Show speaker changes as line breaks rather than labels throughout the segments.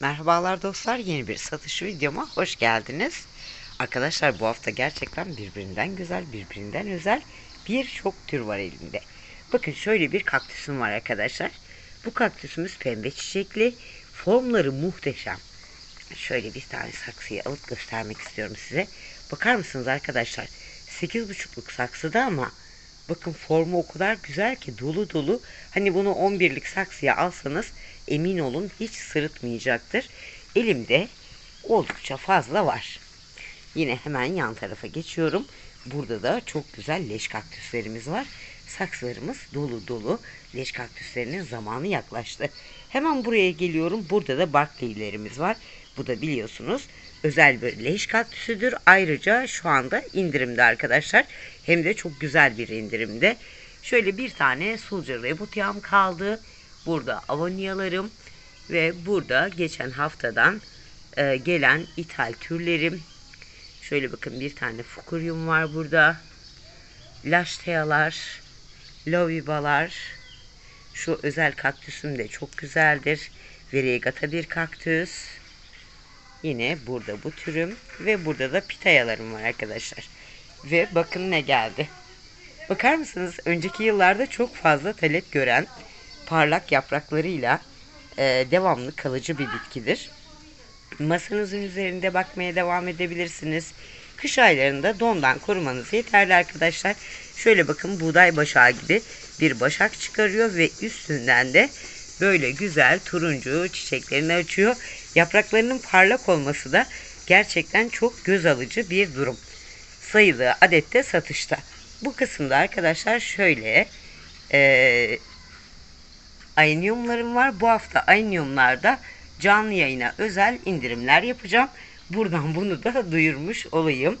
Merhabalar dostlar yeni bir satış videoma hoş geldiniz. Arkadaşlar bu hafta gerçekten birbirinden güzel birbirinden özel birçok tür var elimde. Bakın şöyle bir kaktüsüm var arkadaşlar. Bu kaktüsümüz pembe çiçekli. Formları muhteşem. Şöyle bir tane saksıyı alıp göstermek istiyorum size. Bakar mısınız arkadaşlar? 8,5'luk saksıda ama bakın formu o kadar güzel ki dolu dolu. Hani bunu 11'lik saksıya alsanız emin olun hiç sırıtmayacaktır. Elimde oldukça fazla var. Yine hemen yan tarafa geçiyorum. Burada da çok güzel leş kaktüslerimiz var. Saksılarımız dolu dolu. Leş kaktüslerinin zamanı yaklaştı. Hemen buraya geliyorum. Burada da barkleylerimiz var. Bu da biliyorsunuz özel bir leş kaktüsüdür. Ayrıca şu anda indirimde arkadaşlar. Hem de çok güzel bir indirimde. Şöyle bir tane sulca rebutiyam kaldı. Burada avoniyalarım ve burada geçen haftadan e, gelen ithal türlerim. Şöyle bakın bir tane fukuryum var burada. Laştealar, lovibalar. Şu özel kaktüsüm de çok güzeldir. Variegata bir kaktüs. Yine burada bu türüm ve burada da pitayalarım var arkadaşlar. Ve bakın ne geldi. Bakar mısınız? Önceki yıllarda çok fazla talep gören parlak yapraklarıyla e, devamlı kalıcı bir bitkidir. Masanızın üzerinde bakmaya devam edebilirsiniz. Kış aylarında dondan korumanız yeterli arkadaşlar. Şöyle bakın buğday başağı gibi bir başak çıkarıyor ve üstünden de böyle güzel turuncu çiçeklerini açıyor. Yapraklarının parlak olması da gerçekten çok göz alıcı bir durum. Sayılı adette satışta. Bu kısımda arkadaşlar şöyle e, aynyumlarım var. Bu hafta aynyumlarda canlı yayına özel indirimler yapacağım. Buradan bunu da duyurmuş olayım.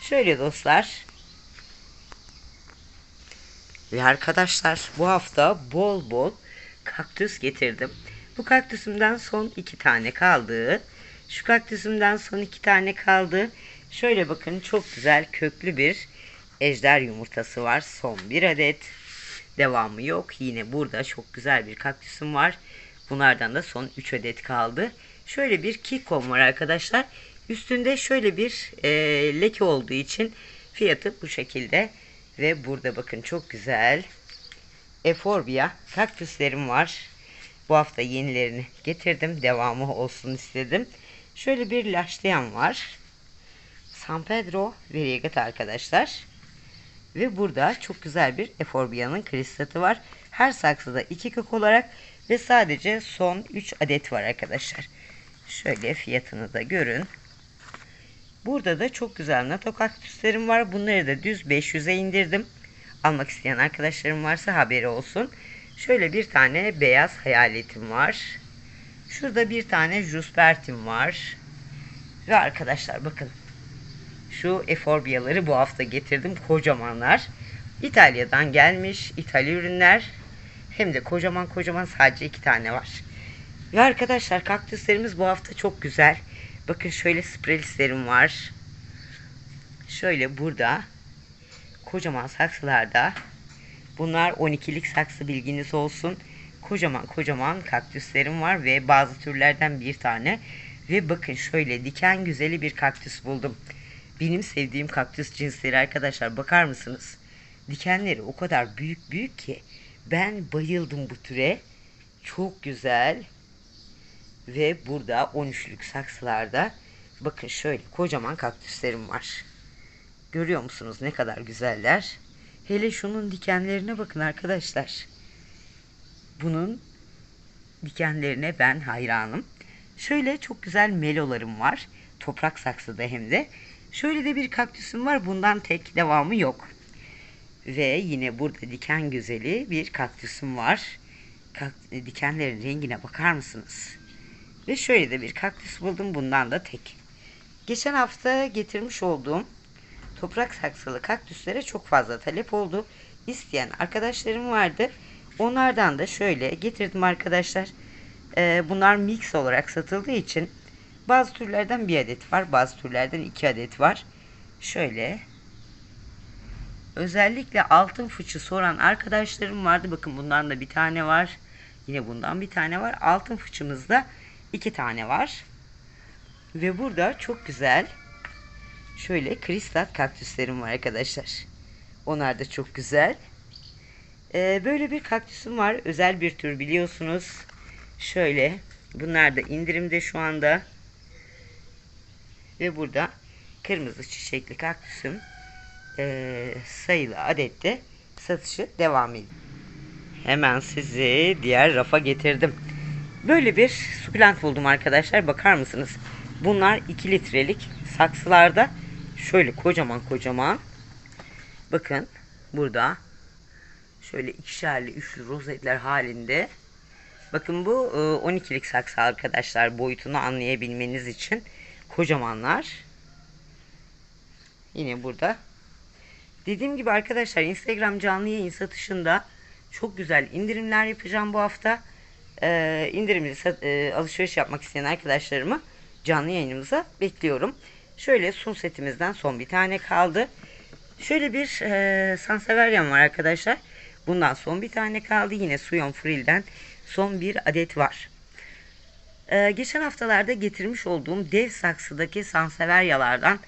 Şöyle dostlar. Ve arkadaşlar bu hafta bol bol kaktüs getirdim. Bu kaktüsümden son iki tane kaldı. Şu kaktüsümden son iki tane kaldı. Şöyle bakın çok güzel köklü bir ejder yumurtası var. Son bir adet. Devamı yok. Yine burada çok güzel bir kaktüsüm var. Bunlardan da son 3 adet kaldı. Şöyle bir kikom var arkadaşlar. Üstünde şöyle bir e, leke olduğu için fiyatı bu şekilde. Ve burada bakın çok güzel Eforbia kaktüslerim var. Bu hafta yenilerini getirdim. Devamı olsun istedim. Şöyle bir laşlayan var. San Pedro Variegat arkadaşlar. Ve burada çok güzel bir Eforbia'nın kristatı var. Her saksıda iki kök olarak ve sadece son 3 adet var arkadaşlar. Şöyle fiyatını da görün. Burada da çok güzel nato kaktüslerim var. Bunları da düz 500'e indirdim. Almak isteyen arkadaşlarım varsa haberi olsun. Şöyle bir tane beyaz hayaletim var. Şurada bir tane Juspertim var. Ve arkadaşlar bakın. Şu eforbiyaları bu hafta getirdim. Kocamanlar. İtalya'dan gelmiş İtalya ürünler. Hem de kocaman kocaman sadece iki tane var. Ve arkadaşlar kaktüslerimiz bu hafta çok güzel. Bakın şöyle sprelislerim var. Şöyle burada kocaman saksılarda bunlar 12'lik saksı bilginiz olsun. Kocaman kocaman kaktüslerim var ve bazı türlerden bir tane. Ve bakın şöyle diken güzeli bir kaktüs buldum. Benim sevdiğim kaktüs cinsleri arkadaşlar bakar mısınız? Dikenleri o kadar büyük büyük ki ben bayıldım bu türe. Çok güzel. Ve burada 13'lük saksılarda bakın şöyle kocaman kaktüslerim var. Görüyor musunuz ne kadar güzeller? Hele şunun dikenlerine bakın arkadaşlar. Bunun dikenlerine ben hayranım. Şöyle çok güzel melolarım var. Toprak saksıda hem de. Şöyle de bir kaktüsüm var. Bundan tek devamı yok. Ve yine burada diken güzeli bir kaktüsüm var. Dikenlerin rengine bakar mısınız? Ve şöyle de bir kaktüs buldum. Bundan da tek. Geçen hafta getirmiş olduğum toprak saksılı kaktüslere çok fazla talep oldu. İsteyen arkadaşlarım vardı. Onlardan da şöyle getirdim arkadaşlar. Ee, bunlar mix olarak satıldığı için bazı türlerden bir adet var. Bazı türlerden iki adet var. Şöyle özellikle altın fıçı soran arkadaşlarım vardı. Bakın bundan da bir tane var. Yine bundan bir tane var. Altın fıçımızda iki tane var. Ve burada çok güzel şöyle kristal kaktüslerim var arkadaşlar. Onlar da çok güzel. Ee, böyle bir kaktüsüm var. Özel bir tür biliyorsunuz. Şöyle. Bunlar da indirimde şu anda. Ve burada kırmızı çiçekli kaktüsüm ee, sayılı adette satışı devam ediyor. Hemen sizi diğer rafa getirdim. Böyle bir sukulent buldum arkadaşlar. Bakar mısınız? Bunlar 2 litrelik saksılarda şöyle kocaman kocaman. Bakın burada şöyle ikişerli üçlü rozetler halinde. Bakın bu 12'lik saksı arkadaşlar boyutunu anlayabilmeniz için kocamanlar. Yine burada. Dediğim gibi arkadaşlar Instagram canlı yayın satışında çok güzel indirimler yapacağım bu hafta. Ee, indirimli e, alışveriş yapmak isteyen arkadaşlarımı canlı yayınımıza bekliyorum. Şöyle sun setimizden son bir tane kaldı. Şöyle bir e, Sanseverian var arkadaşlar. Bundan son bir tane kaldı. Yine Suyon Frill'den son bir adet var. Ee, geçen haftalarda getirmiş olduğum dev saksıdaki Sanseveryalardan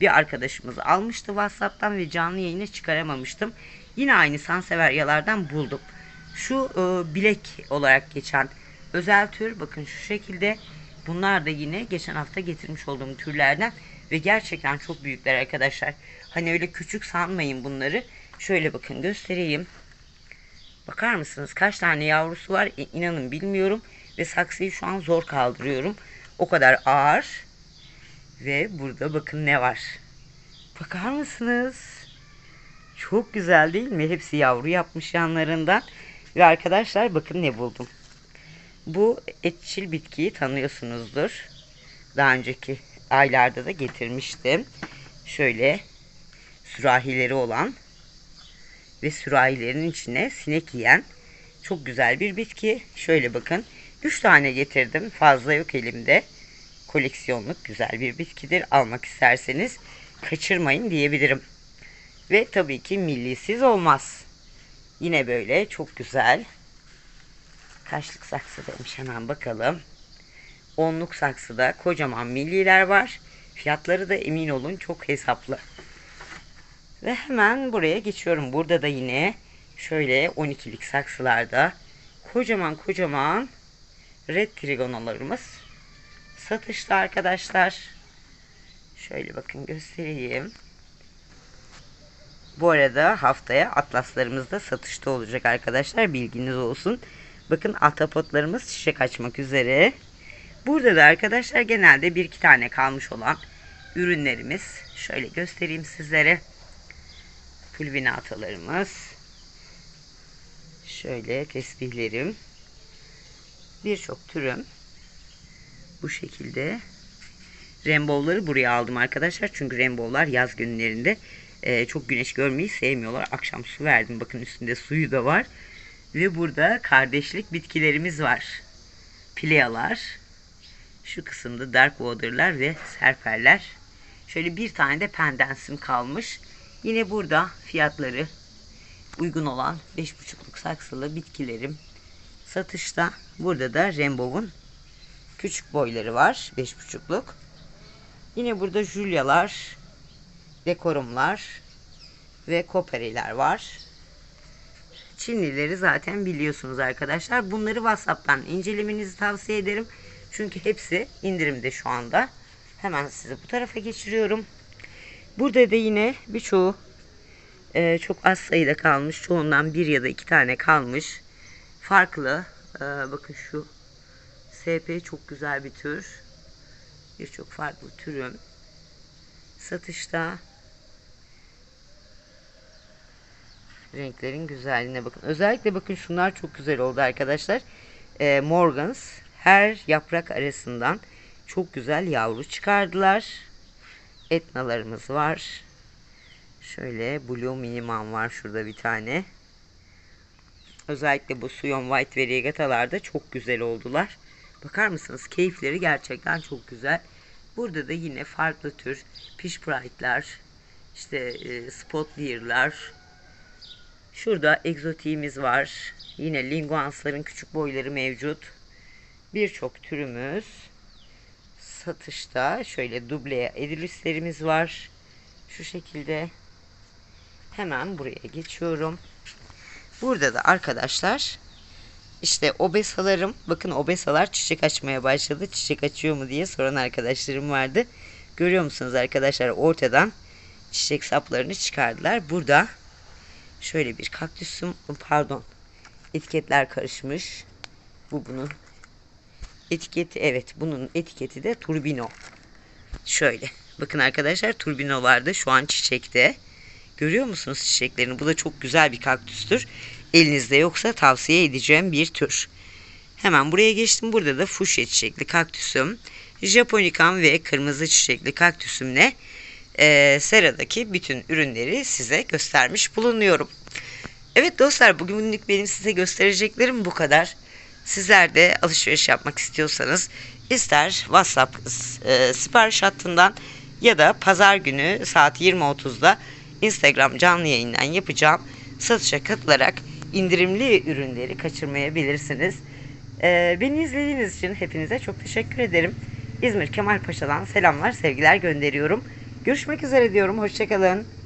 bir arkadaşımız almıştı WhatsApp'tan ve canlı yayına çıkaramamıştım. Yine aynı Sanseveryalardan buldum. Şu e, bilek olarak geçen özel tür bakın şu şekilde. Bunlar da yine geçen hafta getirmiş olduğum türlerden ve gerçekten çok büyükler arkadaşlar. Hani öyle küçük sanmayın bunları. Şöyle bakın göstereyim. Bakar mısınız kaç tane yavrusu var e, inanın bilmiyorum. Ve saksıyı şu an zor kaldırıyorum. O kadar ağır. Ve burada bakın ne var. Bakar mısınız? Çok güzel değil mi? Hepsi yavru yapmış yanlarından. Ve arkadaşlar bakın ne buldum. Bu etçil bitkiyi tanıyorsunuzdur. Daha önceki aylarda da getirmiştim. Şöyle sürahileri olan ve sürahilerin içine sinek yiyen çok güzel bir bitki. Şöyle bakın. 3 tane getirdim. Fazla yok elimde. Koleksiyonluk güzel bir bitkidir. Almak isterseniz kaçırmayın diyebilirim. Ve tabii ki millisiz olmaz. Yine böyle çok güzel. Kaçlık saksı demiş hemen bakalım. Onluk saksıda kocaman milliler var. Fiyatları da emin olun çok hesaplı. Ve hemen buraya geçiyorum. Burada da yine şöyle 12'lik saksılarda kocaman kocaman red trigonolarımız satışta arkadaşlar. Şöyle bakın göstereyim. Bu arada haftaya atlaslarımız da satışta olacak arkadaşlar. Bilginiz olsun. Bakın ahtapotlarımız çiçek açmak üzere. Burada da arkadaşlar genelde bir iki tane kalmış olan ürünlerimiz. Şöyle göstereyim sizlere. Fulvinatalarımız. Şöyle tesbihlerim. Birçok türüm. Bu şekilde. Rainbow'ları buraya aldım arkadaşlar. Çünkü rainbow'lar yaz günlerinde e, çok güneş görmeyi sevmiyorlar. Akşam su verdim. Bakın üstünde suyu da var. Ve burada kardeşlik bitkilerimiz var. Plealar. Şu kısımda dark water'lar ve serperler. Şöyle bir tane de pendensim kalmış. Yine burada fiyatları uygun olan 5,5'luk saksılı bitkilerim satışta. Burada da Rainbow'un küçük boyları var. 5,5'luk. Yine burada Julia'lar, dekorumlar ve koperiler var. Çinlileri zaten biliyorsunuz arkadaşlar. Bunları WhatsApp'tan incelemenizi tavsiye ederim. Çünkü hepsi indirimde şu anda. Hemen sizi bu tarafa geçiriyorum. Burada da yine birçoğu e, çok az sayıda kalmış. Çoğundan bir ya da iki tane kalmış. Farklı. E, bakın şu SP çok güzel bir tür. Birçok farklı türüm. Satışta. Renklerin güzelliğine bakın. Özellikle bakın şunlar çok güzel oldu arkadaşlar. E, Morgans her yaprak arasından çok güzel yavru çıkardılar. Etnalarımız var. Şöyle Blue Miniman var şurada bir tane. Özellikle bu Suyon White ve Regata'larda çok güzel oldular. Bakar mısınız? Keyifleri gerçekten çok güzel. Burada da yine farklı tür Fish Pride'lar, işte e, Spot Deer'lar. Şurada egzotiğimiz var. Yine linguansların küçük boyları mevcut. birçok türümüz satışta. Şöyle duble edilislerimiz var. Şu şekilde. Hemen buraya geçiyorum. Burada da arkadaşlar işte obesalarım. Bakın obesalar çiçek açmaya başladı. Çiçek açıyor mu diye soran arkadaşlarım vardı. Görüyor musunuz arkadaşlar ortadan çiçek saplarını çıkardılar. Burada şöyle bir kaktüsüm pardon etiketler karışmış. Bu bunun etiketi evet bunun etiketi de turbino. Şöyle bakın arkadaşlar turbino vardı şu an çiçekte. Görüyor musunuz çiçeklerini? Bu da çok güzel bir kaktüstür. Elinizde yoksa tavsiye edeceğim bir tür. Hemen buraya geçtim. Burada da fuşya çiçekli kaktüsüm. Japonikam ve kırmızı çiçekli kaktüsümle e, seradaki bütün ürünleri size göstermiş bulunuyorum. Evet dostlar bugünlük benim size göstereceklerim bu kadar. Sizler de alışveriş yapmak istiyorsanız ister WhatsApp e, sipariş hattından ya da pazar günü saat 20.30'da Instagram canlı yayından yapacağım satışa katılarak indirimli ürünleri kaçırmayabilirsiniz. E, beni izlediğiniz için hepinize çok teşekkür ederim. İzmir Kemalpaşa'dan selamlar, sevgiler gönderiyorum. Görüşmek üzere diyorum. Hoşçakalın.